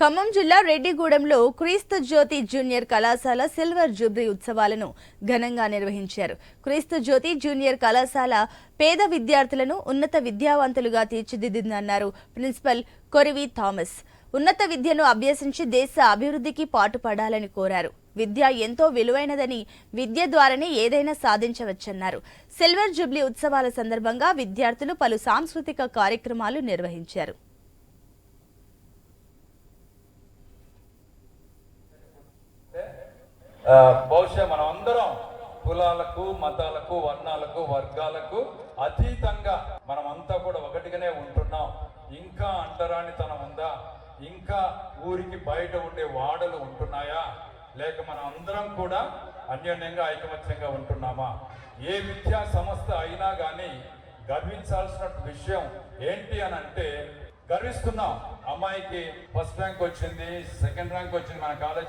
ఖమ్మం జిల్లా రెడ్డిగూడెంలో క్రీస్తు జ్యోతి జూనియర్ కళాశాల సిల్వర్ జూబ్లీ ఉత్సవాలను ఘనంగా నిర్వహించారు. క్రీస్తు జ్యోతి జూనియర్ కళాశాల పేద విద్యార్థులను ఉన్నత విద్యావంతులుగా తీర్చిదిద్దిందన్నారు ప్రిన్సిపల్ కొరివి థామస్. ఉన్నత విద్యను అభ్యసించి దేశ అభివృద్ధికి పాటుపడాలని కోరారు. విద్య ఎంతో విలువైనదని విద్య ద్వారానే ఏదైనా సాధించవచ్చన్నారు. సిల్వర్ జూబ్లీ ఉత్సవాల సందర్భంగా విద్యార్థులు పలు సాంస్కృతిక కార్యక్రమాలు నిర్వహించారు. బహుశా మనం అందరం కులాలకు మతాలకు వర్ణాలకు వర్గాలకు అతీతంగా మనం అంతా కూడా ఒకటిగానే ఉంటున్నాం. ఇంకా అంటరానితనం ఉందా? ఇంకా ఊరికి బయట ఉండే వాడలు ఉంటున్నాయా? లేక మనం అందరం కూడా అన్యోన్యంగా ఐకమత్యంగా ఉంటున్నామా? ఏ విద్యా సంస్థ అయినా కానీ గర్వించాల్సిన విషయం ఏంటి అని అంటే గర్విస్తున్నాం. అమ్మాయికి ఫస్ట్ ర్యాంక్ వచ్చింది సెకండ్ ర్యాంక్ వచ్చింది మన కాలేజ్